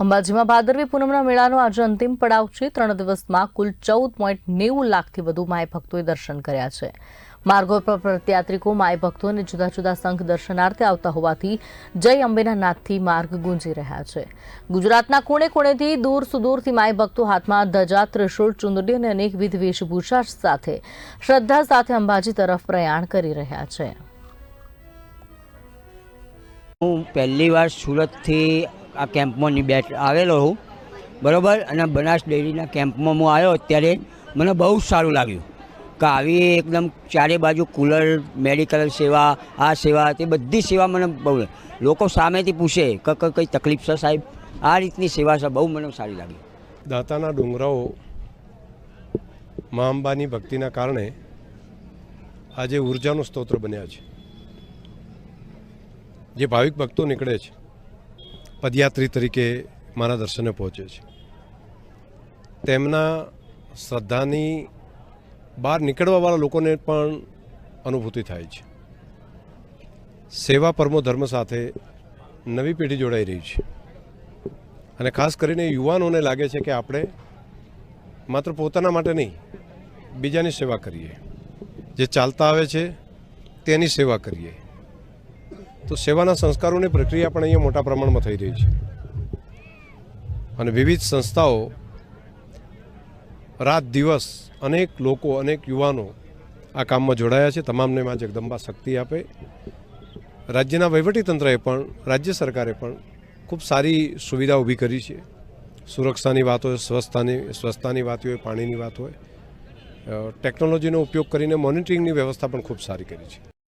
અંબાજીમાં ભાદરવી પૂનમના મેળાનો આજે અંતિમ પડાવ છે. ત્રણ દિવસમાં કુલ ચૌદ પોઈન્ટ નેવું લાખથી વધુ માય ભક્તોએ દર્શન કર્યા છે. માર્ગો પર પ્રત્યાત્રિકો માય ભક્તો અને જુદા જુદા સંઘ દર્શનાર્થે આવતા હોવાથી જય અંબેના નાદથી માર્ગ ગુંજી રહ્યા છે. ગુજરાતના કોણે કોણેથી દૂર સુદૂરથી માય ભક્તો હાથમાં ધજા, ત્રિશૂળ, ચુંદડી અને અનેકવિધ વેશભૂષા સાથે શ્રદ્ધા સાથે અંબાજી તરફ પ્રયાણ કરી રહ્યા છે. હું પહેલી વાર સુરતથી આ કેમ્પમાંની બેઠ આવેલો હું. બરાબર? અને બનાસ ડેરીના કેમ્પમાં હું આવ્યો ત્યારે મને બહુ જ સારું લાગ્યું. કે આવી એકદમ ચારે બાજુ કુલર, મેડિકલ સેવા, આ સેવા, તે બધી સેવા મને બહુ લોકો સામેથી પૂછે કે, કંઈ તકલીફ છે સાહેબ? આ રીતની સેવા છે, બહુ મને સારી લાગી. દાતાના ડુંગરાઓ મા અંબાની ભક્તિના કારણે આજે ઉર્જાનું સ્તોત્ર બન્યા છે. જે ભાવિક ભક્તો નીકળે છે. પદયાત્રી તરીકે મારા દર્શને પહોંચે છે. તેમના શ્રદ્ધાની બહાર નીકળવાવાળા લોકોને પણ અનુભૂતિ થાય છે. સેવા પરમો ધર્મ સાથે નવી પેઢી જોડાઈ રહી છે. અને ખાસ કરીને યુવાનોને લાગે છે કે આપણે માત્ર પોતાના માટે નહીં, બીજાની સેવા કરીએ. જે ચાલતા આવે છે તેની સેવા કરીએ. તો સેવાના સંસ્કારોની પ્રક્રિયા પણ અહીંયા મોટા પ્રમાણમાં થઈ રહી છે. અને વિવિધ સંસ્થાઓ રાત દિવસ અનેક લોકો, અનેક યુવાનો આ કામમાં જોડાયા છે. તમામને માં જગદંબા શક્તિ આપે. રાજ્યના વહીવટીતંત્રએ પણ, રાજ્ય સરકારે પણ ખૂબ સારી સુવિધા ઊભી કરી છે. સુરક્ષાની વાત હોય સ્વસ્થતાની સ્વચ્છતાની વાત હોય, પાણીની વાત હોય. ટેકનોલોજીનો ઉપયોગ કરીને મોનિટરિંગની વ્યવસ્થા પણ ખૂબ સારી કરી છે.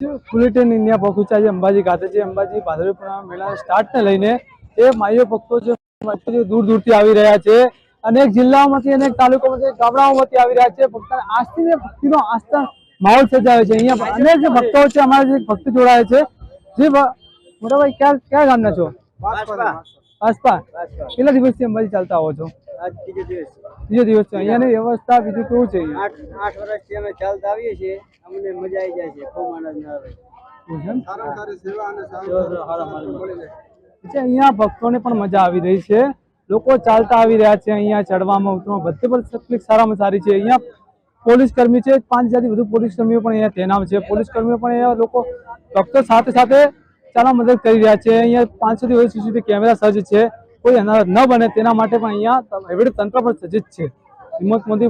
બુલેટિન ઇન્ડિયા પહોંચ્યા છે અંબાજી ખાતે છે. અંબાજી ભાદરવી પૂર્ણિમા મેળા સ્ટાર્ટને લઈને એ માઈઓ ભક્તો છે જે દૂર દૂરથી આવી રહ્યા છે. અનેક જિલ્લાઓમાંથી અનેક તાલુકામાંથી ગામડાઓમાંથી આવી રહ્યા છે. ભક્ત આજથી ને ભક્તિનો આસ્થા માહોલ સજાવે છે. અહીંયા અનેક ભક્તો છે અમારા જે ભક્ત જોડાય છે. જે મોટાભાઈ ક્યાં ક્યાં ગામના છો? આસપાસ કેટલા દિવસથી અંબાજી ચાલતા આવો છો. બીજો દિવસ છે. અહીંયાની વ્યવસ્થા બીજું કેવું છે આઠ આઠ વર્ષથી અમે ચાલતા આવીએ છીએ. અમને મજા આવી જાય છે. ખૂબ આનંદ આવે છે? અહીંયા ભક્તોને પણ મજા આવી રહી છે. લોકો ચાલતા આવી રહ્યા છે અહીંયા ચડવામાં ઉતરવામાં. બધે પણ તકલીફ સારામાં સારી છે. અહીંયા પોલીસ કર્મી છે. પાંચ હજારથી વધુ પોલીસ કર્મીઓ પણ અહીંયા તૈનાત છે. પોલીસ કર્મીઓ પણ અહીંયા લોકો ભક્તો સાથે સાથે ચાલવા મદદ કરી રહ્યા છે. અહીંયા પાંચસોથી વધુ સીસીટીવી કેમેરા સજ્જ છે. કોઈ અનારત ન બને તેના માટે પણ અહીંયા વહીવટી તંત્ર પણ સજ્જ છે. હિંમત મોદી